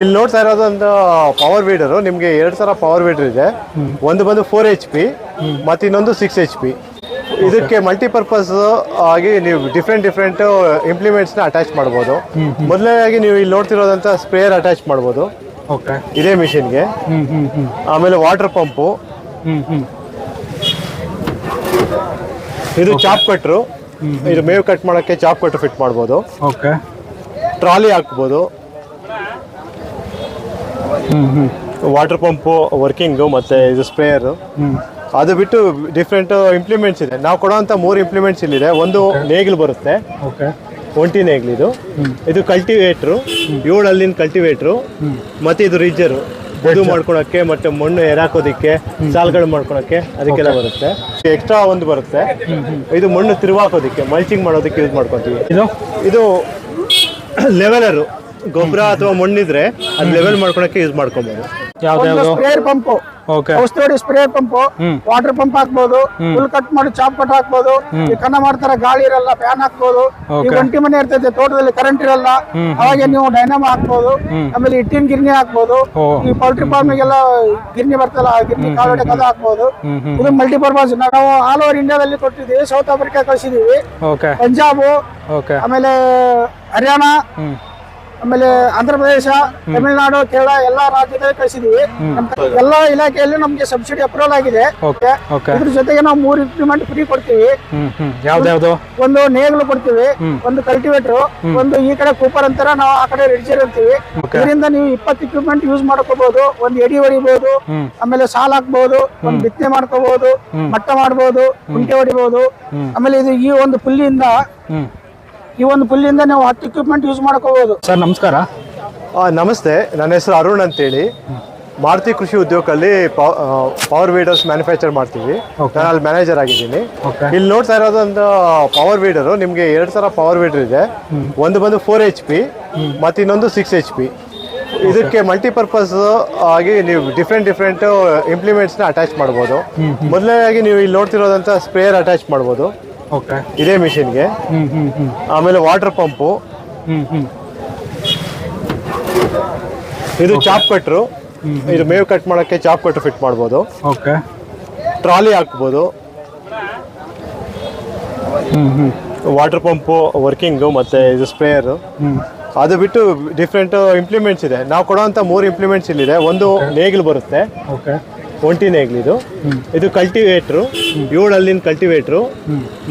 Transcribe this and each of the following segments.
ಇಲ್ಲಿ ನೋಡ್ತಾ ಇರೋದು ಒಂದು ಪವರ್ ವೀಡರ್ ನಿಮಗೆ ಎರಡು ಸಾವಿರ ಪವರ್ ವೀಡರ್ ಇದೆ. ಒಂದು ಬಂದು ಫೋರ್ ಎಚ್ ಪಿ ಮತ್ತೆ ಇನ್ನೊಂದು ಸಿಕ್ಸ್ ಎಚ್ ಪಿ ಇದಕ್ಕೆ ಮಲ್ಟಿಪರ್ಪಸ್ ಆಗಿ ನೀವು ಡಿಫ್ರೆಂಟ್ ಡಿಫ್ರೆಂಟ್ ಇಂಪ್ಲಿಮೆಂಟ್ಸ್ನ ಅಟ್ಯಾಚ್ ಮಾಡ್ಬೋದು. ಮೊದಲನೇದಾಗಿ ನೀವು ಇಲ್ಲಿ ನೋಡ್ತಿರೋದಂತ ಸ್ಪ್ರೇಯರ್ ಅಟ್ಯಾಚ್ ಮಾಡ್ಬೋದು. ಓಕೆ ಇದೇ ಮಿಷಿನ್ಗೆ ಆಮೇಲೆ ವಾಟರ್ ಪಂಪು ಇದು ಚಾಪ್ ಕಟ್ರು ಇದು ಮೇವು ಕಟ್ ಮಾಡೋಕ್ಕೆ ಚಾಪ್ ಕಟ್ರು ಫಿಟ್ ಮಾಡ್ಬೋದು. ಓಕೆ ಟ್ರಾಲಿ ಹಾಕ್ಬೋದು. ವಾಟರ್ ಪಂಪು ವರ್ಕಿಂಗು ಮತ್ತೆ ಇದು ಸ್ಪ್ರೇಯರು ಅದು ಬಿಟ್ಟು ಡಿಫ್ರೆಂಟ್ ಇಂಪ್ಲಿಮೆಂಟ್ಸ್ ಇದೆ. ನಾವು ಕೊಡೋವಂಥ ಮೂರು ಇಂಪ್ಲಿಮೆಂಟ್ಸ್ ಇಲ್ಲಿದೆ. ಒಂದು ನೇಗಿಲು ಬರುತ್ತೆ. ಒಂಟಿ ನೇಗಿಲು ಇದು. ಇದು ಕಲ್ಟಿವೇಟ್ರು ಏಳು ಅಲ್ಲಿನ ಕಲ್ಟಿವೇಟ್ರು ಮತ್ತೆ ಇದು ರಿಜ್ಜರು ಬದು ಮಾಡ್ಕೊಳಕ್ಕೆ ಮತ್ತೆ ಮಣ್ಣು ಎರಾಕೋದಿಕ್ಕೆ ಸಾಲ್ಗಳು ಮಾಡ್ಕೊಳಕ್ಕೆ ಅದಕ್ಕೆಲ್ಲ ಬರುತ್ತೆ. ಎಕ್ಸ್ಟ್ರಾ ಒಂದು ಬರುತ್ತೆ. ಇದು ಮಣ್ಣು ತಿರುವಾಕೋದಿಕ್ಕೆ ಮಲ್ಚಿಂಗ್ ಮಾಡೋದಕ್ಕೆ ಯೂಸ್ ಮಾಡ್ಕೊತೀವಿ. ಇದು? ಲೆವೆಲರು ಗೊಬ್ಬರ ಅಥವಾ ಮಣ್ಣಿದ್ರೆ ಅದ್ ಲೆವೆಲ್ ಮಾಡ್ಕೊಳಕ್ಕೆ ಯೂಸ್ ಮಾಡ್ಕೊಬಹುದು ಯಾವ್ದು ಸ್ಪ್ರೇಯರ್ ಪಂಪ್ ಓಕೆ ಔಷಧಿ ಸ್ಪ್ರೇಯರ್ ಪಂಪ್. ವಾಟರ್ ಪಂಪ್ ಹಾಕ್ಬಹುದು ಫುಲ್ ಕಟ್ ಮಾಡಿ ಚಾಪ್ ಕಟ್ ಹಾಕ್ಬೋದು. ಈ ಕನ್ನ ಮಾಡ್ತಾರ ಗಾಳಿ ಇರಲ್ಲ ಫ್ಯಾನ್ ಹಾಕ್ಬೋದು. ಈ. ಒಂಟಿ ಮನೆ ಇರ್ತೈತೆ ತೋಟದಲ್ಲಿ ಕರೆಂಟ್ ಇರಲ್ಲ. ಅವಾಗ ನೀವು ಡೈನಾಮೋ ಹಾಕ್ಬಹುದು ಆಮೇಲೆ ಇಟ್ಟಿನ ಗಿರ್ನಿ ಹಾಕ್ಬೋದು. ಈ ಪೌಲ್ಟ್ರಿ ಫಾರ್ಮಿಗೆಲ್ಲ ಗಿರ್ನಿ ಬರ್ತಲ್ಲ ಗಿರ್ಣಿ ಹಾಕ್ಬೋದು. ಹ್ಮ್ ಹ್ಮ್ ಇದು ಮಲ್ಟಿಪರ್ಪಸ್ ನಾವು ಆಲ್ ಓವರ್ ಇಂಡಿಯಾದಲ್ಲಿ ಕೊಟ್ಟಿದ್ದೀವಿ ಸೌತ್ ಆಫ್ರಿಕಾ ಕಳಿಸಿದೀವಿ ಓಕೆ ಪಂಜಾಬ್ ಓಕೆ ಆಮೇಲೆ ಹರಿಯಾಣ ಆಮೇಲೆ ಆಂಧ್ರ ಪ್ರದೇಶ ತಮಿಳುನಾಡು ಕೇರಳ ಎಲ್ಲಾ ರಾಜ್ಯದಲ್ಲಿ ಕಳಿಸಿದೀವಿ. ಎಲ್ಲಾ ಇಲಾಖೆಯಲ್ಲಿ ನಮ್ಗೆ ಸಬ್ಸಿಡಿ ಅಪ್ರೂವಲ್ ಆಗಿದೆ. ಇದ್ರ ಜೊತೆಗೆ ನಾವು ಮೂರು ಇಕ್ವಿಪ್ಮೆಂಟ್ ಫ್ರೀ ಕೊಡ್ತೀವಿ. ಯಾವ್ದು ಒಂದು ನೇಗಿಲು ಕೊಡ್ತೀವಿ ಒಂದು ಕಲ್ಟಿವೇಟರ್ ಒಂದು ಈ ಕಡೆ ಕೂಪರ್ ಅಂತಾರ ನಾವು ಆ ಕಡೆ ರಿಡ್ಜರ್ ಅಂತೀವಿ ಇದರಿಂದ ನೀವು ಇಪ್ಪತ್ತು ಇಕ್ವಿಪ್ಮೆಂಟ್ ಯೂಸ್ ಮಾಡ್ಕೋಬಹುದು ಒಂದು ಎಡಿ ಹೊಡಿಬಹುದು ಆಮೇಲೆ ಸಾಲ ಹಾಕ್ಬಹುದು ಒಂದು ಬಿತ್ತನೆ ಮಾಡ್ಕೋಬಹುದು ಮಟ್ಟ ಮಾಡಬಹುದು ಕುಂಟೆ ಹೊಡಿಬಹುದು ಆಮೇಲೆ ಇದು ಈ ಒಂದು ಪುಲ್ಲಿಂದ ಹ್ಮ್. ಈ ಒಂದು ಪುಲ್ಲಿಂದ ನಾವು ಹತ್ತು ಇಕ್ವಿಪ್ಮೆಂಟ್ ಯೂಸ್ ಮಾಡ್ಕೋಬಹುದು ಸರ್ ನಮಸ್ಕಾರ. ಆ, ನಮಸ್ತೆ. ನನ್ನ ಹೆಸರು ಅರುಣ್ ಅಂತೇಳಿ. ಮಾರುತಿ ಕೃಷಿ ಉದ್ಯೋಗದಲ್ಲಿ ಪವರ್ ವೀಡರ್ಸ್ ಮ್ಯಾನುಫ್ಯಾಕ್ಚರ್ ಮಾಡ್ತೀವಿ. ನಾನು ಅಲ್ಲಿ ಮ್ಯಾನೇಜರ್ ಆಗಿದ್ದೀನಿ. ಇಲ್ಲಿ ನೋಡ್ತಾ ಇರೋದು ಒಂದು ಪವರ್ ವೀಡರು ನಿಮಗೆ ಎರಡು ಥರ ಪವರ್ ವೀಡರ್ ಇದೆ. ಒಂದು ಬಂದು ಫೋರ್ ಎಚ್ ಪಿ ಮತ್ತು ಇನ್ನೊಂದು ಸಿಕ್ಸ್ ಎಚ್ ಪಿ ಇದಕ್ಕೆ ಮಲ್ಟಿಪರ್ಪಸ್ ಆಗಿ ನೀವು ಡಿಫ್ರೆಂಟ್ ಡಿಫ್ರೆಂಟ್ ಇಂಪ್ಲಿಮೆಂಟ್ಸ್ನ ಅಟ್ಯಾಚ್ ಮಾಡ್ಬೋದು. ಮೊದಲನೇದಾಗಿ ನೀವು ಇಲ್ಲಿ ನೋಡ್ತಿರೋದಂಥ ಸ್ಪ್ರೇಯರ್ ಅಟ್ಯಾಚ್ ಮಾಡ್ಬೋದು. ಓಕೆ ಇದೇ ಮಿಷಿನ್ಗೆ. ಆಮೇಲೆ ವಾಟರ್ ಪಂಪು ಇದು ಚಾಪ್ ಕಟ್ರು. ಇದು ಮೇವು ಕಟ್ ಮಾಡೋಕ್ಕೆ ಚಾಪ್ ಕಟ್ರು ಫಿಟ್ ಮಾಡ್ಬೋದು. ಓಕೆ ಟ್ರಾಲಿ ಹಾಕ್ಬೋದು. ವಾಟರ್ ಪಂಪು ವರ್ಕಿಂಗು ಮತ್ತು ಇದು ಸ್ಪ್ರೇಯರು ಅದು ಬಿಟ್ಟು ಡಿಫ್ರೆಂಟ್ ಇಂಪ್ಲಿಮೆಂಟ್ಸ್ ಇದೆ. ನಾವು ಕೊಡೋಂಥ ಮೂರು ಇಂಪ್ಲಿಮೆಂಟ್ಸ್ ಇಲ್ಲಿದೆ. ಒಂದು ನೇಗಿಲು ಬರುತ್ತೆ. ಓಕೆ ಒಂಟಿ ನೇಗಿಲು ಇದು ಇದು ಕಲ್ಟಿವೇಟ್ರು ಏಳು ಅಲ್ಲಿನ ಕಲ್ಟಿವೇಟ್ರು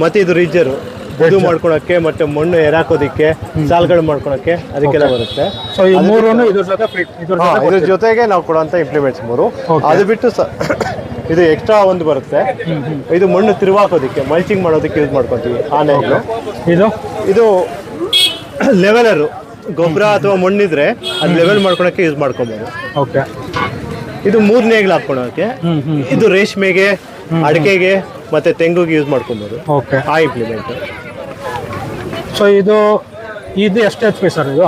ಮತ್ತೆ ಇದು ರಿಜರು ಬದು ಮಾಡ್ಕೊಳಕ್ಕೆ ಮತ್ತೆ ಮಣ್ಣು ಎರಾಕೋದಿಕ್ಕೆ ಸಾಲ್ಗಳು ಮಾಡ್ಕೊಳಕ್ಕೆ ಅದಕ್ಕೆಲ್ಲ ಬರುತ್ತೆ. ಸೊ ಈ ಮೂರೂ ಇದ್ರ ಜೊತೆಗೆ ನಾವು ಕೊಡುವಂತ ಇಂಪ್ಲಿಮೆಂಟ್ಸ್ ಮೂರು. ಅದು ಬಿಟ್ಟು ಇದು ಎಕ್ಸ್ಟ್ರಾ ಒಂದು ಬರುತ್ತೆ. ಇದು ಮಣ್ಣು ತಿರುವಾಕೋದಿಕ್ಕೆ ಮಲ್ಚಿಂಗ್ ಮಾಡೋದಕ್ಕೆ ಯೂಸ್ ಮಾಡ್ಕೊತೀವಿ ಆ ನೇಗಿಲು. ಇದು? ಇದು ಲೆವೆಲರು ಗೊಬ್ಬರ ಅಥವಾ ಮಣ್ಣಿದ್ರೆ ಅದು ಲೆವೆಲ್ ಮಾಡ್ಕೊಳಕ್ಕೆ ಯೂಸ್ ಮಾಡ್ಕೊಬೋದು. ಓಕೆ ಇದು ಮೂರು ನೇಗಿಲು ಹಾಕ್ಕೊಳಕ್ಕೆ ಹ್ಮ್ ಹ್ಮ್ ಇದು ರೇಷ್ಮೆಗೆ ಅಡಿಕೆಗೆ ಮತ್ತೆ ತೆಂಗುಗೆ ಯೂಸ್ ಮಾಡ್ಕೊಬೋದು. ಓಕೆ. ಆ ಇಂಪ್ಲಿಮೆಂಟ್ ಸೊ ಇದು ಇದು ಎಷ್ಟು ಎಚ್ ಪಿ ಸರ್ ಇದು?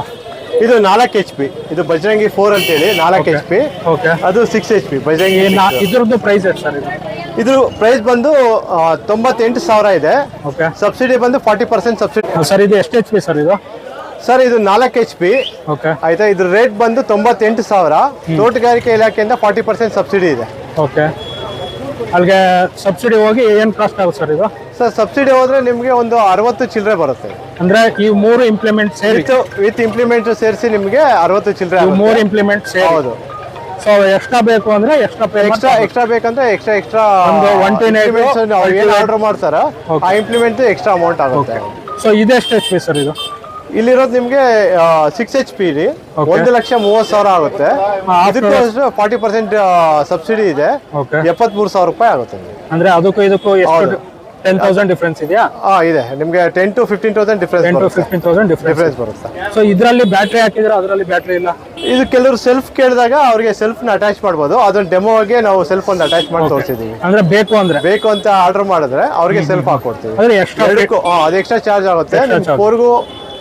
ಇದು ನಾಲ್ಕು ಎಚ್ ಪಿ ಇದು ಬಜರಂಗಿ ಫೋರ್ ಅಂತೇಳಿ ನಾಲ್ಕು ಎಚ್ ಪಿ ಓಕೆ. ಅದು ಸಿಕ್ಸ್ ಎಚ್ ಪಿ ಬಜರಂಗಿ ಇದ್ರದ್ದು ಪ್ರೈಸ್ ಎಷ್ಟು ಸರ್ ಇದು? ಇದು ಪ್ರೈಸ್ ಬಂದು ತೊಂಬತ್ತೆಂಟು ಸಾವಿರ ಇದೆ. ಓಕೆ. ಸಬ್ಸಿಡಿ ಬಂದು ಫಾರ್ಟಿ ಪರ್ಸೆಂಟ್ ಸಬ್ಸಿಡಿ ಸರ್ ಇದು ಎಷ್ಟು ಎಚ್ ಪಿ ಸರ್ ಇದು? ಸರ್ ಇದು ನಾಲ್ಕು ಎಚ್ ಪಿ ಓಕೆ ಆಯ್ತಾ ಇದ್ರ ರೇಟ್ ಬಂದು ತೊಂಬತ್ತೆಂಟು ಸಾವಿರ. ತೋಟಗಾರಿಕೆ ಇಲಾಖೆಯಿಂದ ಫಾರ್ಟಿ ಪರ್ಸೆಂಟ್ ಸಬ್ಸಿಡಿ ಇದೆ. ಓಕೆ ಅಲ್ಲಿಗೆ ಸಬ್ಸಿಡಿ ಹೋಗಿ ಏನು ಕಾಸ್ಟ್ ಆಗುತ್ತೆ ಸರ್ ಇದು? ಸರ್ ಸಬ್ಸಿಡಿ ಹೋದ್ರೆ ನಿಮಗೆ ಒಂದು ಅರವತ್ತು ಚಿಲ್ಲರೆ ಬರುತ್ತೆ. ಅಂದ್ರೆ ಈ ಮೂರು ಇಂಪ್ಲಿಮೆಂಟ್ ಸೇರಿ. ವಿತ್ ಇಂಪ್ಲಿಮೆಂಟ್ ಸೇರಿಸಿ ನಿಮಗೆ ಅರವತ್ತು ಚಿಲ್ಲರೆ ಮೂರು ಇಂಪ್ಲಿಮೆಂಟ್ ಹೌದು. ಸೊ ಎಕ್ಸ್ಟ್ರಾ ಬೇಕು ಅಂದ್ರೆ ಎಕ್ಸ್ಟ್ರಾ ಎಕ್ಸ್ಟ್ರಾ ಎಕ್ಸ್ಟ್ರಾ ಬೇಕಂದ್ರೆ ಎಕ್ಸ್ಟ್ರಾ ಎಕ್ಸ್ಟ್ರಾ ಒಂದು ಒನ್ eight, ಏನು ಆರ್ಡರ್ ಮಾಡ್ತಾರ ಆ ಇಂಪ್ಲಿಮೆಂಟ್ ಎಕ್ಸ್ಟ್ರಾ ಅಮೌಂಟ್ ಆಗುತ್ತೆ. ಸೊ ಇದೆಷ್ಟು ಎಚ್ ಪಿ ಸರ್ ಇದು. ಇಲ್ಲಿರೋದು ನಿಮಗೆ ಸಿಕ್ಸ್ ಎಚ್ ಪಿ ರೀ. ಒಂದು ಲಕ್ಷ ಮೂವತ್ತು ಸಾವಿರ ಆಗುತ್ತೆ. ಇದಕ್ಕೂ ಫಾರ್ಟಿ ಪರ್ಸೆಂಟ್ ಸಬ್ಸಿಡಿ ಇದೆ. ಎಪ್ಪತ್ ಎಪ್ಪತ್ಮೂರು ಸಾವಿರ ರೂಪಾಯಿ ಆಗುತ್ತೆ ಅಂದ್ರೆ ಅದಕ್ಕೂ ಇದಕ್ಕೂ ಟೆನ್ ತೌಸಂಡ್ ಡಿಫ್ರೆನ್ಸ್ ಇದೆಯಾ? ಇದೆ. ನಿಮಗೆ ten to fifteen thousand difference to fifteen thousand difference ಬರುತ್ತೆ. ಸೊ ಇದರಲ್ಲಿ ಬ್ಯಾಟ್ರಿ ಹಾಕಿದ್ರೆ ಅದರಲ್ಲಿ ಬ್ಯಾಟ್ರಿ ಇಲ್ಲ? ಇದು ಕೆಲವರು ಸೆಲ್ಫ್ ಕೇಳಿದಾಗ ಅವ್ರಿಗೆ ಸೆಲ್ಫ್ನ ಅಟ್ಯಾಚ್ ಮಾಡ್ಬೋದು. ಅದನ್ನ ಡೆಮೋಗೆ ನಾವು ಸೆಲ್ಫ್ ಒಂದು ಅಟ್ಯಾಚ್ ಮಾಡಿ ತೋರಿಸಿದೀವಿ. ಅಂದ್ರೆ ಬೇಕು ಅಂದ್ರೆ? ಬೇಕು ಅಂತ ಆರ್ಡರ್ ಮಾಡಿದ್ರೆ ಅವ್ರಿಗೆ ಸೆಲ್ಫ್ ಹಾಕೊಡ್ತೀವಿ. ಎಕ್ಸ್ಟ್ರಾ ಅದು ಎಕ್ಸ್ಟ್ರಾ ಚಾರ್ಜ್ ಆಗುತ್ತೆ. ಫೋರ್ಗೂ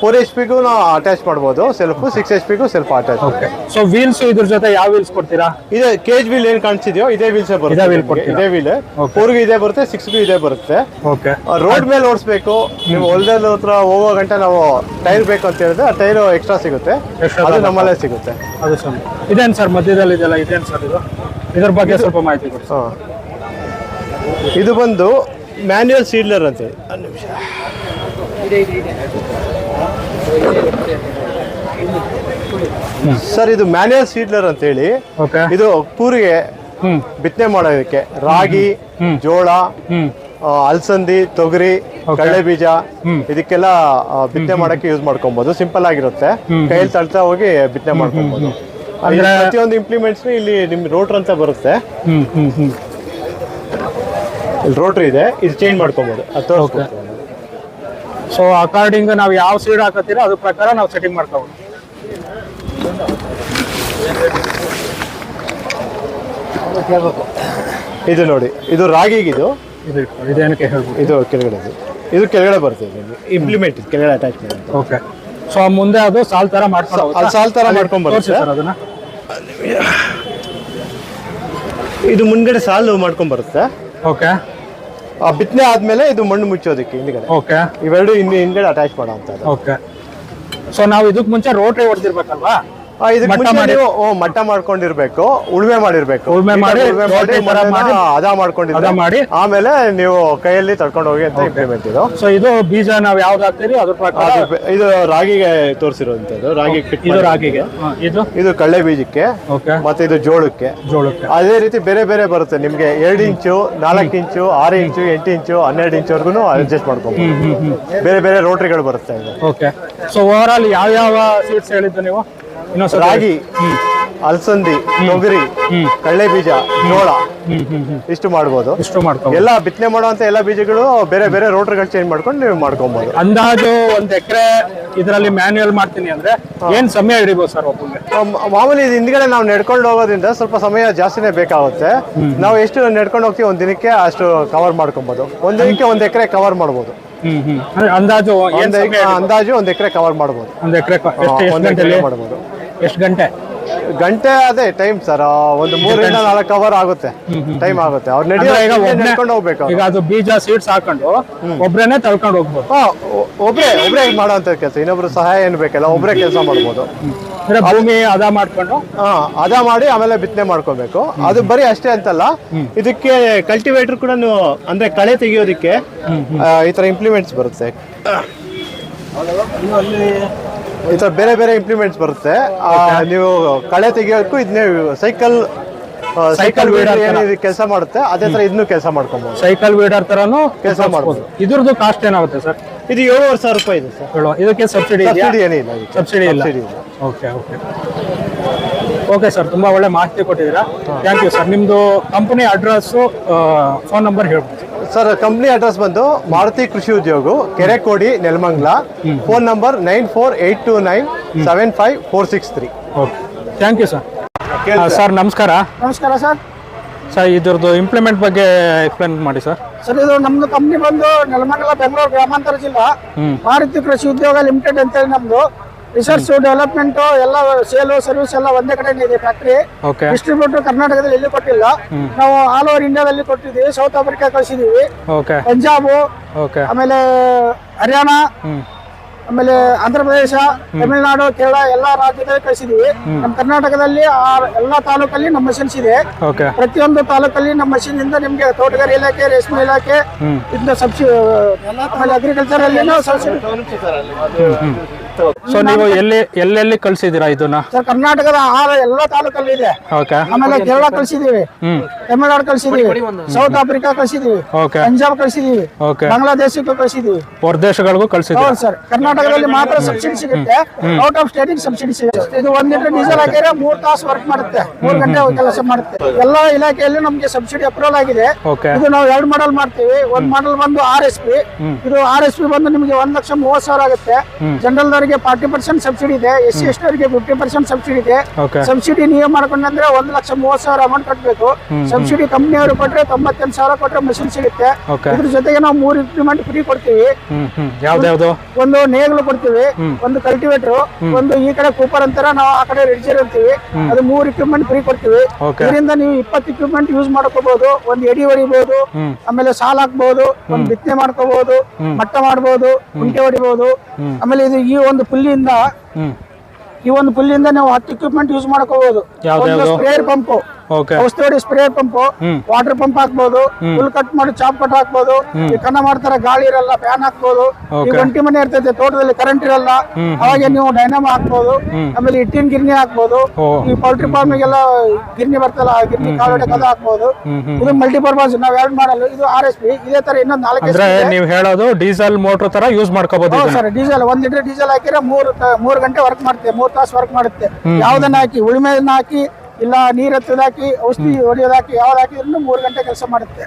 ಫೋರ್ ಎಚ್ ಪಿಗೂ ನಾವು ಅಟ್ಯಾಚ್ ಮಾಡ್ಬೋದು self six H ಪಿಗೂ self attach okay so wheels ಇದ್ರ ಜೊತೆ ಯಾವ ವೀಲ್ಸ್ ಕೊಡ್ತೀರಾ? ಇದೆ ಕೇಜ್ ವೀಲ್ ಏನ್ ಕಾಣಿಸಿದ್ಯೋ ಇದೇ ವೀಲ್ಸ್ ಇದೇ ಬರುತ್ತೆ wheel ನಿಮ್ಗೆ. ಕೊಡ್ತೀರಾ? ಇದೇ ವೀಲ್ ಫೋರ್ ಫೋರ್ಗೂ ಇದೇ ಬರುತ್ತೆ ಸಿಕ್ಸ್ಗೂ ಇದೇ ಬರುತ್ತೆ. ಓಕೆ ರೋಡ್ ಮೇಲೆ ಓಡಿಸ್ಬೇಕು. ನೀವು ಹೊಲದಲ್ಲಿ ಹತ್ರ ಹೋಗೋ ಗಂಟೆ ನಾವು ಟೈರ್ ಬೇಕು ಅಂತ ಹೇಳಿದ್ರೆ ಆ ಟೈರ್ ಎಕ್ಸ್ಟ್ರಾ ಸಿಗುತ್ತೆ. Extra ಅದು ನಮ್ಮಲ್ಲೇ ಸಿಗುತ್ತೆ. ಅದು ಸರ್. ಇದೇನು ಸರ್ ಮಧ್ಯದಲ್ಲಿ ಇದೆಲ್ಲ ಇದೇನು ಸರ್ ಇದು? ಇದ್ರ ಬಗ್ಗೆ ಸ್ವಲ್ಪ ಮಾಹಿತಿ ಕೊಡಿ. ಹಾ. ಇದು ಬಂದು ಮ್ಯಾನ್ಯಲ್ ಸೀಡ್ಲರ್ ಅಂತೇಳಿ ಸರ್ ಇದು ಮ್ಯಾನ್ಯಲ್ ಸೀಡ್ಲರ್ ಅಂತ ಹೇಳಿ ಇದು ಕೂರಿಗೆ ಬಿತ್ತನೆ ಮಾಡೋದಕ್ಕೆ. ರಾಗಿ ಜೋಳ ಅಲ್ಸಂದಿ ತೊಗರಿ ಕಳೆ ಕಡಲೆ ಬೀಜ. ಇದಕ್ಕೆಲ್ಲ ಬಿತ್ತನೆ ಮಾಡಕ್ಕೆ ಯೂಸ್ ಮಾಡ್ಕೊಬಹುದು ಸಿಂಪಲ್ ಆಗಿರುತ್ತೆ. ಕೈಲಿ ಕೈಯಲ್ಲಿ ತಳ್ತಾ ಹೋಗಿ ಬಿತ್ತನೆ ಮಾಡ್ಕೊಬಹುದು ಅಂದ್ರೆ- ಪ್ರತಿಯೊಂದು ಇಂಪ್ಲಿಮೆಂಟ್ಸ್ ಇಲ್ಲಿ ನಿಮ್ ರೋಟ್ರ್ ಅಂತ ಬರುತ್ತೆ. ರೋಟ್ರಿ ಇದೆ. ಇದು ಚೇಂಜ್ ಮಾಡ್ಕೊಬಹುದು ಅದು. ಸೊ ಅಕಾರ್ಡಿಂಗ್ ನಾವು ಯಾವ ಸೀಡ್ ಹಾಕತ್ತೀರೋ ಅದ್ರ ಪ್ರಕಾರ ನಾವು ಸೆಟ್ಟಿಂಗ್ ಮಾಡ್ಕೋಬೋದು ಇದು ನೋಡಿ ಇದು ರಾಗಿಗಿದು ಇದು? ಇದೇನಕ್ಕೆ ಹೇಳ್ಬೋದು ಇದು ಕೆಳಗಡೆ ಇದು. ಇದು ಕೆಳಗಡೆ ಬರ್ತದೆ ಇಂಪ್ಲಿಮೆಂಟ್ ಕೆಳಗಡೆ ಅಟ್ಯಾಚ್ ಮಾಡಿ. ಓಕೆ ಸೊ ಮುಂದೆ ಅದು ಸಾಲ್ ತರ ಮಾಡ್ಕೊಂಡು ಅದು ಸಾಲ್ ತರ ಮಾಡ್ಕೊಂಡ್ ಬರುತ್ತೆ? ಸರ್ ಅದನ್ನ. ಇದು ಮುಂದ್ಗಡೆ ಸಾಲು ಮಾಡ್ಕೊಂಡ್ ಬರುತ್ತೆ? ಓಕೆ ಬಿತ್ತನೆ ಆದ್ಮೇಲೆ ಇದು ಮಣ್ಣು ಮುಚ್ಚೋದಕ್ಕೆ ಹಿಂದ್ಗಡೆ. ಓಕೆ ಇವೆರಡು ಹಿಂದೆ ಹಿಂದ್ಗಡೆ ಅಟ್ಯಾಚ್ ಮಾಡೋ ಓಕೆ ಸೊ ನಾವು ಇದಕ್ಕೆ ಮುಂಚೆ ರೋಟ್ರಿ ಹೊಡೆದಿರ್ಬೇಕಲ್ವಾ? ಮಟ್ಟ ಮಾಡ್ಕೊಂಡಿರ್ಬೇಕು ಉಳುಮೆ ಮಾಡಿರ್ಬೇಕು. ಉಳ್ಮೆ ಮಾಡಿ, ಅದ ಮಾಡಿ ರೋಟಿ ತರ ಮಣ್ಣನ್ನ ಮಾಡಿ. ಆಮೇಲೆ ನೀವು ಕೈಯಲ್ಲಿ ತಡ್ಕೊಂಡು ಹೋಗಿ ಅಂತ ಇಂಪ್ಲಿಮೆಂಟ್ ಇದು. ಸೊ ಇದು ಬೀಜ ನಾವು ಯಾವ್ದು ಹಾಕ್ತೀರಿ? ಅದ್ರ ಪ್ರಕಾರ ಇದು ರಾಗಿಗೆ ತೋರಿಸಿರುವಂತದ್ದು ರಾಗಿ ಇದು ರಾಗಿಗೆ. ಇದು? ಇದು ಕಳ್ಳೆ ಬೀಜಕ್ಕೆ ಮತ್ತೆ ಇದು ಜೋಳಕ್ಕೆ. ಜೋಳಕ್ಕೆ. ಅದೇ ರೀತಿ ಬೇರೆ ಬೇರೆ ಬರುತ್ತೆ ನಿಮ್ಗೆ ಎರಡು ಇಂಚು ನಾಲ್ಕು ಇಂಚು ಆರು ಇಂಚು ಎಂಟು ಇಂಚು ಹನ್ನೆರಡು ಇಂಚುವರೆಗೂ ಅಡ್ಜಸ್ಟ್ ಮಾಡ್ಕೊಬಹುದು ಬೇರೆ ಬೇರೆ ರೋಟ್ರಿಗಳು ಬರುತ್ತೆ ಓಕೆ ಸೊ ಓವರ್ ಆಲ್ ಯಾವ ಯಾವ ಸೀಟ್ಸ್ ಹೇಳಿದ್ದು ನೀವು? ರಾಗಿ ಅಲಸಂದಿ ತೊಗರಿ. ಕಳ್ಳೆ ಬೀಜ ಜೋಳ ಇಷ್ಟು ಮಾಡಬಹುದು ಇಷ್ಟು ಮಾಡ್ಕೊ ಎಲ್ಲ ಬಿತ್ತನೆ ಮಾಡುವಂತ ಎಲ್ಲ ಬೀಜಗಳು ಬೇರೆ ಬೇರೆ ರೋಟರ್ಗಳು ಚೇಂಜ್ ಮಾಡ್ಕೊಂಡು ನೀವು ಮಾಡ್ಕೊಬಹುದು ಅಂದಾಜು ಒಂದ್ ಎಕರೆ ಇದರಲ್ಲಿ ಮ್ಯಾನ್ಯಲ್ ಮಾಡ್ತೀನಿ ಅಂದ್ರೆ ಏನ್ ಸಮಯ ಹಿಡಿಬಹುದು ಸರ್ ಮಾಮೂಲಿ ಇದು ಹಿಂದ್ಗಡೆ ನಾವು ನೆಡ್ಕೊಂಡು ಹೋಗೋದ್ರಿಂದ ಸ್ವಲ್ಪ ಸಮಯ ಜಾಸ್ತಿನೇ ಬೇಕಾಗುತ್ತೆ. ನಾವು ಎಷ್ಟು ನೆಡ್ಕೊಂಡು ಹೋಗ್ತೀವಿ ಒಂದ್ ದಿನಕ್ಕೆ ಅಷ್ಟು ಕವರ್ ಮಾಡ್ಕೊಬಹುದು ಒಂದ್ ದಿನಕ್ಕೆ ಒಂದ್ ಎಕರೆ ಕವರ್ ಅಂದ್ರೆ ಅಂದಾಜು ಅಂದಾಜು ಒಂದ್ ಎಕರೆ ಕವರ್ ಮಾಡಬಹುದು ಒಂದ್ ಎಕರೆ ಎಷ್ಟು ಎಷ್ಟು ಗಂಟೆ? ಗಂಟೆ ಅದೇ ಟೈಮ್ ಸರ್ ಒಂದು ಮೂರರಿಂದ ನಾಲ್ಕು ಅವರ್ ಆಗುತ್ತೆ. ಟೈಮ್ ಆಗುತ್ತೆ. ಅವ್ರು ನಡ್ಕೊಂಡು ಹೋಗ್ಬೇಕು. ಈಗ ಅದು ಬೀಜ ಸೀಡ್ಸ್ ಹಾಕೊಂಡು ಒಬ್ರೇನೆ ತಳ್ಕೊಂಡು ಹೋಗ್ಬೋದು. ಒಬ್ರೇ ಒಬ್ರೇ ಮಾಡೋಂಥ ಕೆಲಸ ಇನ್ನೊಬ್ರು ಸಹಾಯ ಏನು ಬೇಕಲ್ಲ ಒಬ್ರೇ ಕೆಲಸ ಮಾಡ್ಬೋದು. ಭೂಮಿ ಅದ ಮಾಡ್ಕೊಂಡು ಹಾ ಅದ ಮಾಡಿ ಆಮೇಲೆ ಬಿತ್ತನೆ ಮಾಡ್ಕೋಬೇಕು. ಅದು ಬರೀ ಅಷ್ಟೇ ಅಂತಲ್ಲ ಇದಕ್ಕೆ ಕಲ್ಟಿವೇಟರ್ ಕೂಡ ಅಂದ್ರೆ ಕಳೆ ತೆಗಿಯೋದಕ್ಕೆ ಈ ತರ ಇಂಪ್ಲಿಮೆಂಟ್ಸ್ ಬರುತ್ತೆ. ಈ ಥರ ಬೇರೆ ಬೇರೆ ಇಂಪ್ಲಿಮೆಂಟ್ಸ್ ಬರುತ್ತೆ. ನೀವು ಕಳೆ ತೆಗಿಯೋಕ್ಕೂ ಇದನ್ನೇ ಸೈಕಲ್ ಸೈಕಲ್ ವೀಡರ್ ಏನಿದೆ ಕೆಲಸ ಮಾಡುತ್ತೆ ಅದೇ ತರ ಇದನ್ನು ಕೆಲಸ ಮಾಡ್ಕೊಬಹುದು ಸೈಕಲ್ ವೀಡರ್ ತರನು ಕೆಲಸ ಮಾಡಬಹುದು ಇದ್ರದ್ದು ಕಾಸ್ಟ್ ಏನಾಗುತ್ತೆ ಸರ್ ಇದು ಏಳುವರೆ ಸಾವಿರ ರೂಪಾಯಿ ಇದೆ ಸರ್ ಇದಕ್ಕೆ ಸಬ್ಸಿಡಿ ಸಬ್ಸಿಡಿ ಏನಿಲ್ಲ ಇದಕ್ಕೆ. ಸಬ್ಸಿಡಿ ಇಲ್ಲ. ಸಬ್ಸಿಡಿ ಇಲ್ಲ. ಓಕೆ ಓಕೆ ಓಕೆ ಸರ್ ತುಂಬಾ ಒಳ್ಳೆ ಮಾಹಿತಿ ಕೊಟ್ಟಿದ್ದೀರಾ. ಥ್ಯಾಂಕ್ ಯು ಸರ್ ನಿಮ್ಮದು ಕಂಪನಿ ಅಡ್ರೆಸ್ಸು ಫೋನ್ ನಂಬರ್ ಹೇಳ್ಬೋದು. ಸರ್ ಕಂಪ್ನಿ ಅಡ್ರೆಸ್ ಬಂದು Maruti Krishi Udyog Kerekodi Nelamangala. Phone number nine four eight two nine seven five four six three okay thank you sir sir ನಮಸ್ಕಾರ. ನಮಸ್ಕಾರ sir. Sir ಇದ್ರದ್ದು implement ಬಗ್ಗೆ explain ಮಾಡಿ sir. Sir ಇದು ನಮ್ದು company ಬಂದು ನೆಲಮಂಗಲ ಬೆಂಗಳೂರು ಗ್ರಾಮಾಂತರ ಜಿಲ್ಲಾ. ಮಾರುತಿ ಕೃಷಿ ಉದ್ಯೋಗ ಲಿಮಿಟೆಡ್ ಅಂತೇಳಿ ನಮ್ದು. ರಿಸರ್ಚ್ ಡೆವಲಪ್ಮೆಂಟ್ ಎಲ್ಲ ಸೇಲ್ ಸರ್ವಿಸ್ ಎಲ್ಲ ಒಂದೇ ಕಡೆ ಇದೆ ಫ್ಯಾಕ್ಟ್ರಿ ಡಿಸ್ಟ್ರಿಬ್ಯೂಟರ್ ಕರ್ನಾಟಕದಲ್ಲಿ ಎಲ್ಲಿ ಕೊಟ್ಟಿಲ್ಲ. ನಾವು ಆಲ್ ಓವರ್ ಇಂಡಿಯಾದಲ್ಲಿ ಕೊಟ್ಟಿದ್ದೀವಿ ಸೌತ್ ಆಫ್ರಿಕಾ ಕಳಿಸಿದೀವಿ ಪಂಜಾಬ್ ಓಕೆ ಆಮೇಲೆ ಹರಿಯಾಣ ಆಮೇಲೆ ಆಂಧ್ರ ಪ್ರದೇಶ ತಮಿಳುನಾಡು ಕೇರಳ ಎಲ್ಲಾ ರಾಜ್ಯದಲ್ಲಿ ಕಳಿಸಿದೀವಿ ನಮ್ಮ ಕರ್ನಾಟಕದಲ್ಲಿ ಆ ಎಲ್ಲಾ ತಾಲೂಕಲ್ಲಿ ನಮ್ಮ ಮಷಿನ್ಸ್ ಇದೆ. ಪ್ರತಿಯೊಂದು ತಾಲೂಕಲ್ಲಿ ನಮ್ಮ ಮಷಿನ್ ಇಂದ ನಿಮ್ಗೆ ತೋಟಗಾರಿ ಇಲಾಖೆ ರೇಷ್ಮೆ ಇಲಾಖೆ ಇಂದ ಇದನ್ನ ಸಬ್ಸಿಡಿ ಆಮೇಲೆ ಅಗ್ರಿಕಲ್ಚರ್ ಅಲ್ಲಿ ಸಬ್ಸಿಡಿ ಸೊ ನೀವು ಎಲ್ಲಿ ಎಲ್ಲೆಲ್ಲಿ ಕಳ್ಸಿದೀರಾ ಇದನ್ನ? ಸರ್ ಕರ್ನಾಟಕದ ಆಹಾರ ಎಲ್ಲಾ ತಾಲೂಕಲ್ಲಿ ಇದೆ. ಓಕೆ ಆಮೇಲೆ ಕೇರಳ ಕಳ್ಸಿದೀವಿ ತಮಿಳ್ನಾಡು ಕಳ್ಸಿದೀವಿ ಕಳಿಸಿದೀವಿ ಸೌತ್ ಆಫ್ರಿಕಾ ಕಳ್ಸಿದೀವಿ ಓಕೆ ಪಂಜಾಬ್ ಕಳ್ಸಿದೀವಿ ಓಕೆ ಬಾಂಗ್ಲಾದೇಶಕ್ಕೂ ಕಳ್ಸಿದೀವಿ ಹೊರದೇಶಗಳಿಗೂ ಕಳ್ಸಿದೀವಿ ಹೌದು ಸರ್. ಕರ್ನಾಟಕದಲ್ಲಿ ಮಾತ್ರ ಸಬ್ಸಿಡಿ ಸಿಗುತ್ತೆ. ಔಟ್ ಆಫ್ ಸ್ಟೇಟಿಂಗ್ ಸಬ್ಸಿಡಿ ಸಿಗುತ್ತೆ. ಇದು ಒಂದ್ ಲೀಟರ್ ಡೀಸೆಲ್ ಹಾಕಿದ್ರೆ ಮೂರ್ ತಾಸು ವರ್ಕ್ ಮಾಡುತ್ತೆ. ಮೂರ್ ಗಂಟೆ ಕೆಲಸ ಮಾಡುತ್ತೆ. ಎಲ್ಲಾ ಇಲಾಖೆಯಲ್ಲಿ ನಮ್ಗೆ ಸಬ್ಸಿಡಿ ಅಪ್ರೂವಲ್ ಆಗಿದೆ. ಇದು ನಾವು ಎರಡು ಮಾಡಲ್ ಮಾಡ್ತೀವಿ. ಒಂದ್ ಮಾಡಲ್ ಬಂದು ಆರ್ ಎಸ್ ಪಿ ಇದು ಆರ್ ಎಸ್ ಪಿ ಬಂದು ನಿಮಗೆ ಒಂದ್ ಲಕ್ಷ ಮೂವತ್ ಸಾವಿರ ಆಗುತ್ತೆ. ಜನರಲ್ ಅವರಿಗೆ ಫಾರ್ಟಿ ಪರ್ಸೆಂಟ್ ಸಬ್ಸಿಡಿ ಇದೆ ಎಸ್ ಸಿ ಎಸ್ ಅವರಿಗೆ ಫಿಫ್ಟಿ ಪರ್ಸೆಂಟ್ ಸಬ್ಸಿಡಿ ಇದೆ. ಸಬ್ಸಿಡಿ ನೀವು ಮಾಡ್ಕೊಂಡ್ರೆ ಒಂದ್ ಲಕ್ಷ ಮೂವತ್ ಸಾವಿರ ಅಮೌಂಟ್ ಕಟ್ಟಬೇಕು ಸಬ್ಸಿಡಿ ಕಂಪ್ನಿಯವರು ಕೊಟ್ರೆ ತೊಂಬತ್ತೆಂಟು ಸಾವಿರ ಕೊಟ್ರೆ ಮಷಿನ್ ಸಿಗುತ್ತೆ. ಇದ್ರ ಜೊತೆಗೆ ನಾವು ಮೂರು ಇಂಪ್ಲಿಮೆಂಟ್ ಫ್ರೀ ಕೊಡ್ತೀವಿ. ಒಂದು ನೇಗ್ಲು ಕೊಡ್ತೀವಿ ಒಂದು ಕಲ್ಟಿವೇಟರ್ ಒಂದು ಈ ಕಡೆ ಕೂಪರ್ ಅಂತಾರ ನಾವು ಆ ಕಡೆ ರೆಡ್ಜರ್ ಅಂತೀವಿ. ಅದು ಮೂರು ಇಕ್ವಿಪ್ಮೆಂಟ್ ಫ್ರೀ ಕೊಡ್ತೀವಿ. ಇದರಿಂದ ನೀವು ಇಪ್ಪತ್ತು ಇಕ್ವಿಪ್ಮೆಂಟ್ ಯೂಸ್ ಮಾಡ್ಕೋಬಹುದು ಒಂದು ಎಡಿ ಹೊಡಿಬಹುದು ಆಮೇಲೆ ಸಾಲ್ ಹಾಕ್ಬಹುದು ಒಂದು ಬಿತ್ತನೆ ಮಾಡ್ಕೋಬಹುದು ಮಟ್ಟ ಮಾಡಬಹುದು ಕುಂಟೆ ಹೊಡಿಬಹುದು ಆಮೇಲೆ ಇದು ಈ ಒಂದು ಪುಲ್ಲಿಂದ ಪುಲ್ಲಿಯಿಂದ ಈ ಒಂದು ಪುಲ್ಲಿಯಿಂದ ನಾವು ಹತ್ತು ಇಕ್ವಿಪ್ಮೆಂಟ್ ಯೂಸ್ ಮಾಡ್ಕೋಬಹುದು ಒಂದು ಸ್ಪ್ರೇಯರ್ ಪಂಪ್ ಔಷಧಿ ಸ್ಪ್ರೇ ಪಂಪ್ ವಾಟರ್ ಪಂಪ್ ಹಾಕ್ಬೋದು ಹುಲ್ ಕಟ್ ಮಾಡಿ ಚಾಪ್ ಕಟ್ ಹಾಕ್ಬೋದು. ಈ ಕನ್ನ ಮಾಡ್ತಾರ ಗಾಳಿ ಇರಲ್ಲ ಫ್ಯಾನ್ ಹಾಕ್ಬೋದು. ಈ. ಒಂಟಿ ಮನೆ ಇರ್ತೈತೆ ತೋಟದಲ್ಲಿ ಕರೆಂಟ್ ಇರಲ್ಲ. ಅವಾಗ ನೀವು ಡೈನಾಮೋ ಹಾಕ್ಬೋದು. ಆಮೇಲೆ ಇಟ್ಟಿನ ಗಿರ್ನಿ ಹಾಕ್ಬೋದು. ಈ ಪೌಲ್ಟ್ರಿ ಫಾರ್ಮಿಗೆಲ್ಲ ಗಿರ್ನಿ ಬರ್ತಲ್ಲ ಗಿರ್ನಿ ಕಾಲೋಡೆ ಕದ ಹಾಕ್ಬೋದು. ಇದು ಮಲ್ಟಿಪರ್ಪಸ್ ನಾವ್ ಎರಡು ಮಾಡಲ್ಲ ಇದು ಆರ್ ಎಸ್ ಪಿ ಇದೇ ತರ ಇನ್ನೊಂದು ನಾಲ್ಕು ನೀವು ಹೇಳೋದು ಡೀಸೆಲ್ ಮೋಟರ್ ತರ ಯೂಸ್ ಮಾಡ್ಕೋಬಹುದು ಹೌದು ಸರ್ ಡೀಸೆಲ್ ಒಂದ್ ಲೀಟರ್ ಡೀಸೆಲ್ ಹಾಕಿದ್ರೆ ಮೂರ್ ಮೂರ್ ಗಂಟೆ ವರ್ಕ್ ಮಾಡುತ್ತೆ ಮೂರ್ ತಾಸು ವರ್ಕ್ ಮಾಡುತ್ತೆ. ಯಾವ್ದನ್ನ ಹಾಕಿ ಉಳಿಮೆಯನ್ನ ಹಾಕಿ ಇಲ್ಲ ನೀರ್ ಎತ್ತದ ಹಾಕಿ ಔಷಧಿ ಹೊಡಿಯೋದಾಕಿ ಯಾವ್ದು ಹಾಕಿದ್ರು ಮೂರು ಗಂಟೆ ಕೆಲಸ ಮಾಡುತ್ತೆ.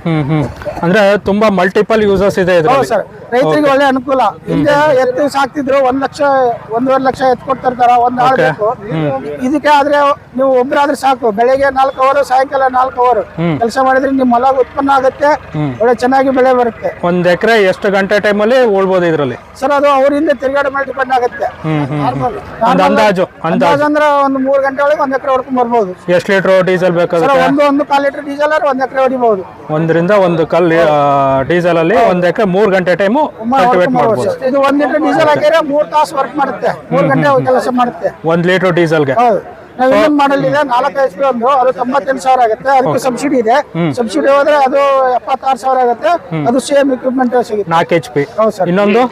ಅಂದ್ರೆ ತುಂಬಾ ಮಲ್ಟಿಪಲ್ ಯೂಸಸ್ ಇದೆ ಹೌದು ಸರ್. ರೈತರಿಗೆ ಒಳ್ಳೆ ಅನುಕೂಲ. ಹಿಂದೆ ಎತ್ತು ಸಾಕ್ತಿದ್ರು ಒಂದ್ ಲಕ್ಷ ಒಂದೂವರೆ ಲಕ್ಷ ಎತ್ತು ಕೊಡ್ತಿರ್ತಾರ ಒಂದ್ ಆಳ್ ಬೇಕು. ಇದಕ್ಕೆ ಆದ್ರೆ ನೀವು ಒಬ್ರಾದ್ರೆ ಸಾಕು. ಬೆಳಿಗ್ಗೆ ನಾಲ್ಕು ಅವರ್ ಸಾಯಂಕಾಲ ನಾಲ್ಕು ಅವರ್ ಕೆಲಸ ಮಾಡಿದ್ರೆ ನಿಮ್ ಹೊಲ ಉತ್ಪನ್ನ ಆಗುತ್ತೆ ಒಳ್ಳೆ ಚೆನ್ನಾಗಿ ಬೆಳೆ ಬರುತ್ತೆ. ಒಂದ್ ಎಕರೆ ಎಷ್ಟು ಗಂಟೆ ಟೈಮಲ್ಲಿ ಓಡ್ಬೋದು ಇದ್ರಲ್ಲಿ? ಸರ್ ಅದು ಅವರಿಂದ ತಿರುಗಾಡ ಮೇಲೆ ಡಿಪೆಂಡ್ ಆಗುತ್ತೆ. ಅಂದಾಜು ಅಂದಾಜ್. ಅಂದ್ರೆ ಒಂದು ಮೂರು ಗಂಟೆ ಒಳಗೆ ಒಂದ್ ಎಕರೆ ಹೊಡ್ಕೊಂಡ್ ಬರ್ಬೋದು. ಎಷ್ಟು ಲೀಟರ್ ಡೀಸೆಲ್ ಬೇಕಾಗುತ್ತೆ? ಒಂದು ಒಂದು ಕಾಲ್ ಲೀಟರ್ ಡೀಸೆಲ್ ಒಂದ್ ಎಕರೆ ಹೊಡಿಬಹುದು ಒಂದರಿಂದ ಒಂದು ಕಲ್ ಡೀಸೆಲ್ ಅಲ್ಲಿ ಒಂದ್ ಎಕರೆ ಮೂರ್ ಗಂಟೆ ಟೈಮು ಕಲ್ಟಿವೇಟ್ ಮಾಡಬಹುದು ಇದು ಒಂದ್ ಲೀಟರ್ ಡೀಸೆಲ್ ಹಾಕಿದ್ರೆ ಮೂರ್ ತಾಸು ವರ್ಕ್ ಮಾಡುತ್ತೆ. ಮೂರ್ ಗಂಟೆ ಕೆಲಸ ಮಾಡುತ್ತೆ. ಒಂದ್ ಲೀಟರ್ ಡೀಸೆಲ್ಗೆ? ಇನ್ನೊಂದು ಮಾಡಲ್ ಇದೆ ನಾಲ್ಕು ಎಚ್ ಪಿ ಒಂದು ಅದು ತೊಂಬತ್ತೆಂಟು ಸಾವಿರ ಆಗುತ್ತೆ. ಅದಕ್ಕೆ ಸಬ್ಸಿಡಿ ಇದೆ. ಸಬ್ಸಿಡಿ ಹೋದ್ರೆ ಅದು ಎಪ್ಪತ್ತಾರು ಸಾವಿರ ಆಗುತ್ತೆ. ಅದು ಸೇಮ್ ಇಕ್ವಿಪ್ಮೆಂಟ್ ಸಿಗುತ್ತೆ. ನಾಲ್ಕು ಎಚ್ ಪಿ ಹೌದು ಸರ್. ಇನ್ನೊಂದು?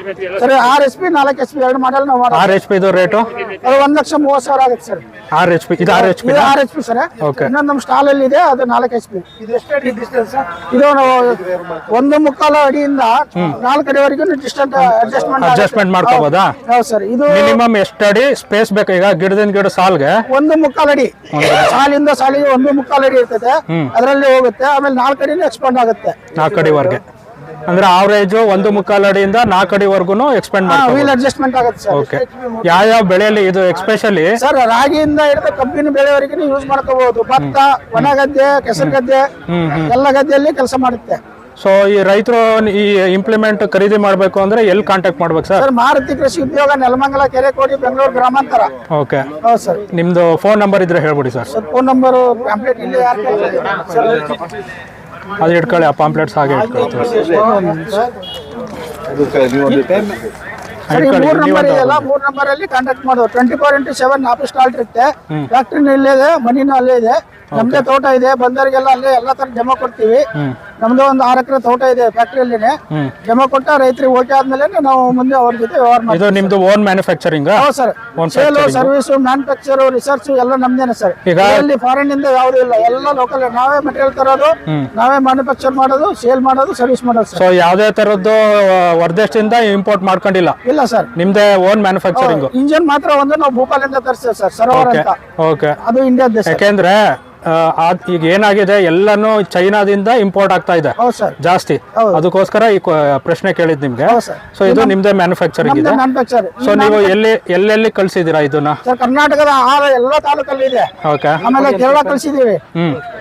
ಸರ್ ಆರ್ ಎಚ್ ಪಿ ನಾಲ್ಕು ಎಚ್ ಪಿ ಎರಡು ಮಾಡಲ್ ನಾವು ಆರ್ ಎಚ್ ಪಿ ಇದು ರೇಟು ಅದು ಒಂದ್ ಲಕ್ಷ ಮೂವತ್ತು ಸಾವಿರ ಆಗುತ್ತೆ ಸರ್. ಆರ್ ಎಚ್ ಪಿ ಇದು ಆರ್ ಎಚ್ ಪಿ ಇದು ಆರ್ ಎಚ್ ಪಿ ಸರ್. ಇನ್ನೊಂದು ನಮ್ಮ ಸ್ಟಾಲ್ ಅಲ್ಲಿ ಇದೆ ಅದು ನಾಲ್ಕು ಎಚ್ ಪಿ ಇದು ನಾವು ಒಂದು ಮುಕ್ಕಾಲು ಅಡಿಯಿಂದ ನಾಲ್ಕು ಅಡಿವರೆಗೂ ಡಿಸ್ಟೆಂಟ್ ಅಡ್ಜಸ್ಟ್ಮೆಂಟ್ ಅಡ್ಜಸ್ಟ್ಮೆಂಟ್ ಮಾಡ್ಕೋಬಹುದಾ ಹೌದು ಸರ್. ಇದು ಮಿನಿಮಮ್ ಎಷ್ಟು ಅಡಿ ಸ್ಪೇಸ್ ಬೇಕು? ಈಗ ಗಿಡದಿಂದ ಗಿಡ ಸಾಲ್ಗೆ ಒಂದು ಮುಕ್ಕಾಲು ಅಡಿ ಸಾಲಿಂದ ಸಾಲಿಗೆ ಒಂದು ಮುಕ್ಕಾಲು ಅಡಿ ಇರ್ತದೆ ಅದರಲ್ಲಿ ಹೋಗುತ್ತೆ. ಆಮೇಲೆ ನಾಲ್ಕು ಅಡಿನೂ ಎಕ್ಸ್ಪಾಂಡ್ ಆಗುತ್ತೆ. ನಾಲ್ಕು ಅಡಿವರೆಗೆ ಅಂದ್ರೆ ಆವರೇಜ್ ಒಂದು ಮುಕ್ಕಾಲು ಅಡಿಯಿಂದ ನಾಲ್ಕು ಅಡಿವರೆಗೂ ಎಕ್ಸ್ಪೆಂಡ್ ವೀಲ್ ಅಡ್ಜಸ್ಟ್ಮೆಂಟ್ ಆಗುತ್ತೆ ಸರ್. ಓಕೆ ಯಾವ ಬೆಳೆಯಲ್ಲಿ ಇದು ಎಕ್ಸ್ಪೆಷಲಿ ಸರ್ ರಾಗಿಯಿಂದ ಹಿಡಿದು ಕಬ್ಬಿನ ಬೆಳೆಯವರೆಗೂ ಯೂಸ್ ಮಾಡ್ಕೋಬಹುದು ಭತ್ತ ಒಣ ಗದ್ದೆ ಕೆಸರು ಗದ್ದೆ ಎಲ್ಲ ಗದ್ದೆಯಲ್ಲಿ ಕೆಲಸ ಮಾಡುತ್ತೆ. ಸೊ ಈ ರೈತರು ಈ ಇಂಪ್ಲಿಮೆಂಟ್ ಖರೀದಿ ಮಾಡಬೇಕು ಅಂದ್ರೆ ಎಲ್ಲಿ ಕಾಂಟ್ಯಾಕ್ಟ್ ಮಾಡ್ಬೇಕು ಸರ್ ಸರ್ ಮಾರುತಿ ಕೃಷಿ ಉದ್ಯೋಗ ನೆಲಮಂಗಲ ಕೆರೆಕೋಡಿ ಬೆಂಗಳೂರು ಗ್ರಾಮಾಂತರ. ಓಕೆ ಹೌದು ಸರ್ ನಿಮ್ದು ಫೋನ್ ನಂಬರ್ ಇದ್ರೆ ಹೇಳ್ಬಿಡಿ sir sir phone number complete ಇಲ್ಲಿ ಯಾರು ಸರ್ ಅದು ಇಟ್ಕೊಳ್ಳಿ ಆ ಪಾಂಪ್ಲೆಟ್ಸ್ ಹಾಗೆ ಇಟ್ಕೊಳ್ಳಿ ಸರ್ ಈ ಮೂರು ನಂಬರ್ ಇದೆಯಲ್ಲ ಮೂರು ನಂಬರ್ ಅಲ್ಲಿ ಕಾಂಟ್ಯಾಕ್ಟ್ ಮಾಡೋದು. Twenty four into seven office stall ಇರುತ್ತೆ ಫ್ಯಾಕ್ಟ್ರಿನೂ ಇಲ್ಲೇ ಇದೆ ಮನಿನೂ ಅಲ್ಲೇ ಇದೆ ನಮ್ದೇ ತೋಟ ಇದೆ ಬಂದವರಿಗೆಲ್ಲ ಅಲ್ಲೇ ಎಲ್ಲಾ ತರ ಡೆಮೋ ಕೊಡ್ತೀವಿ. ನಮ್ದು ಒಂದು ಆರು ಎಕರೆ ತೋಟ ಇದೆ ಫ್ಯಾಕ್ಟ್ರಿಯಲ್ಲಿ ಜಮಾ ಕೊಟ್ಟ ರೈತರಿಗೆ ಓಕೆ ಆದ್ಮೇಲೆ ನಾವು ಮುಂದೆ ಅವ್ರ ಜೊತೆ ವ್ಯವಹಾರ ಮಾಡ್ತೀವಿ ಇದು ನಿಮ್ದು ಓನ್ ಮ್ಯಾನುಫ್ಯಾಕ್ಚರಿಂಗ್ ಹೌದು sir. Sale service manufacture research ಎಲ್ಲ ನಮ್ದೇನೆ ಸರ್. ಈಗ- ಇಲ್ಲಿ ಫಾರಿನ್ ಇಂದ ಯಾವ್ದು ಇಲ್ಲ. ಎಲ್ಲ ಲೋಕಲ್ ನಾವೇ ಮೆಟೀರಿಯಲ್ ತರೋದು ನಾವೇ ಮ್ಯಾನುಫ್ಯಾಕ್ಚರ್ ಮಾಡೋದು ಸೇಲ್ ಮಾಡೋದು ಸರ್ವಿಸ್ ಮಾಡೋದು ಸೊ ಯಾವ್ದೇ ತರದ್ದು ಹೊರದೇಶದಿಂದ ಇಂಪೋರ್ಟ್ ಮಾಡ್ಕೊಂಡಿಲ್ಲ? ಇಲ್ಲ ಸರ್. ನಿಮ್ದೇ ಓನ್ ಮ್ಯಾನುಫ್ಯಾಕ್ಚರಿಂಗ್ ಇಂಜಿನ್ ಮಾತ್ರ ಒಂದು ನಾವು ಭೂಪಾಲಿಂದ ತರಿಸ್ತೇವೆ ಸರ್ ಸರೋವರ್ ಅಂತ. ಓಕೆ ಅದು ಇಂಡಿಯಾದ ಯಾಕೆಂದ್ರೆ ಈಗ ಏನಾಗಿದೆ? ಎಲ್ಲಾನು ಚೈನಾದಿಂದ ಇಂಪೋರ್ಟ್ ಆಗ್ತಾ ಇದೆ. ಹೌದು ಸರ್. ಜಾಸ್ತಿ. ಅದಕ್ಕೋಸ್ಕರ ಈ ಪ್ರಶ್ನೆ ಕೇಳಿದ್ ನಿಮ್ಗೆ. ಸೊ ಇದು ನಿಮ್ದೇ ಮ್ಯಾನುಫ್ಯಾಕ್ಚರಿಂಗ್ ಇದೆ. ಮ್ಯಾನುಫ್ಯಾಕ್ಚರ್ ಸೊ ನೀವು ಎಲ್ಲಿ ಎಲ್ಲೆಲ್ಲಿ ಕಳ್ಸಿದೀರಾ ಇದನ್ನ? ಸರ್ ಕರ್ನಾಟಕದ ಆಹಾರ ಎಲ್ಲಾ ತಾಲೂಕಲ್ಲಿ ಇದೆ. ಓಕೆ ಆಮೇಲೆ ಕೇರಳ ಕಳ್ಸಿದೀವಿ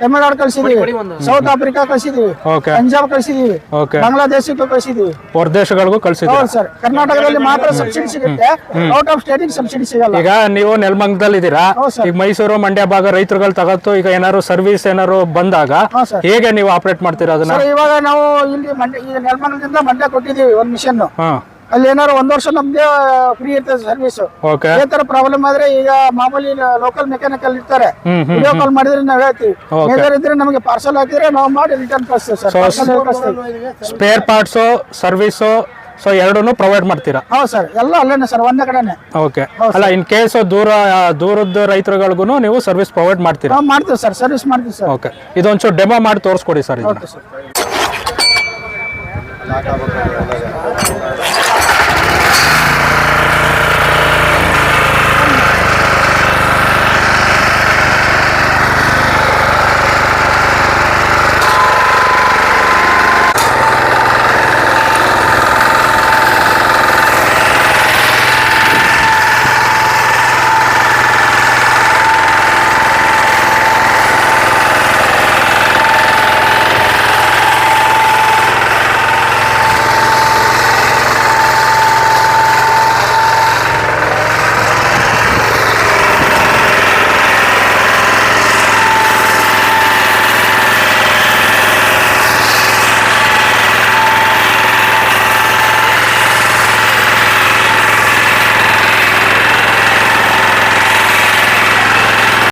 ತಮಿಳ್ನಾಡು ಕಳ್ಸಿದೀವಿ ಸೌತ್ ಆಫ್ರಿಕಾ ಕಳ್ಸಿದೀವಿ ಓಕೆ ಪಂಜಾಬ್ ಕಳ್ಸಿದೀವಿ ಓಕೆ ಬಾಂಗ್ಲಾದೇಶಕ್ಕೂ ಕಳ್ಸಿದೀವಿ ಹೊರದೇಶಗಳಿಗೂ ಕಳ್ಸಿದೀವಿ ಹೌದು ಸರ್. ಕರ್ನಾಟಕದಲ್ಲಿ ಮಾತ್ರ ಸಬ್ಸಿಡಿ ಸಿಗುತ್ತೆ. ಔಟ್ ಆಫ್ ಸ್ಟೇಟಿಗೆ ಸಬ್ಸಿಡಿ ಸಿಗಲ್ಲ. ಈಗ ನೀವು ನೆಲಮಂಗದಲ್ಲಿ ಇದ್ದೀರಾ? ಈಗ ಮೈಸೂರು ಮಂಡ್ಯ ಭಾಗ ರೈತರುಗಳು ತಗತ್ತು ಈಗ ಏನಾದ್ರು ಸರ್ವಿಸ್ ಏನಾದ್ರು ಬಂದಾಗ ಹೇಗೆ ನೀವು ಆಪರೇಟ್ ಮಾಡ್ತೀರಾ? ಅದನ್ನ? ಸರ್ ಇವಾಗ ನಾವು ಇಲ್ಲಿ ಮಂಡ್ಯ ಈಗ ನೆಲಮಂಗಲದಿಂದ ಮಂಡ್ಯ ಕೊಟ್ಟಿದ್ದೀವಿ ಒಂದು ಮಿಷನ್ ಹಾ. ಅಲ್ಲಿ ಏನಾದ್ರು ಒಂದ್ ವರ್ಷ ನಮ್ದೇ ಫ್ರೀ ಇರ್ತದೆ ಸರ್ವಿಸ್ ಓಕೆ ತರ ಪ್ರಾಬ್ಲಮ್ ಆದ್ರೆ ಈಗ ಮಾಮೂಲಿ ಲೋಕಲ್ ಮೆಕ್ಯಾನಿಕಲ್ ಇರ್ತಾರೆ. ಹ್ಮ್ ಹ್ಮ್ ವಿಡಿಯೋ ಕಾಲ್ ಮಾಡಿದ್ರೆ ನಾವ್ ಹೇಳ್ತೀವಿ. Okay. ಮೇಜರ್ ಇದ್ರೆ ನಮಗೆ ಪಾರ್ಸಲ್ ಹಾಕಿದ್ರೆ ನಾವು ಮಾಡಿ ರಿಟರ್ನ್ ಕಳಿಸ್ತೇವೆ ಸರ್. ಪಾರ್ಸಲ್ ಕಳಿಸ್ತೀವಿ. ಸ್ಪೇರ್ ಪಾರ್ಟ್ಸು ಸರ್ವಿಸು ಸೊ ಎರಡೂ ಪ್ರೊವೈಡ್ ಮಾಡ್ತೀರಾ? ಹೌದು ಸರ್ ಎಲ್ಲ ಅಲ್ಲೇನೆ ಸರ್ ಒಂದೇ ಕಡೆನೆ. ಓಕೆ ಅಲ್ಲ ಇನ್ ಕೇಸ್ ದೂರ ದೂರದ ರೈತರುಗಳಿಗೂ ನೀವು ಸರ್ವಿಸ್ ಪ್ರೊವೈಡ್ ಮಾಡ್ತೀರಾ? ನಾವು ಮಾಡ್ತೀವಿ ಸರ್ ಸರ್ವಿಸ್ ಮಾಡ್ತೀವಿ ಸರ್ ಓಕೆ ಇದೊಂಚೂರು ಡೆಮೋ ಮಾಡಿ ತೋರಿಸ್ಕೊಡಿ ಸರ್ ಇದು ಓಕೆ ಸರ್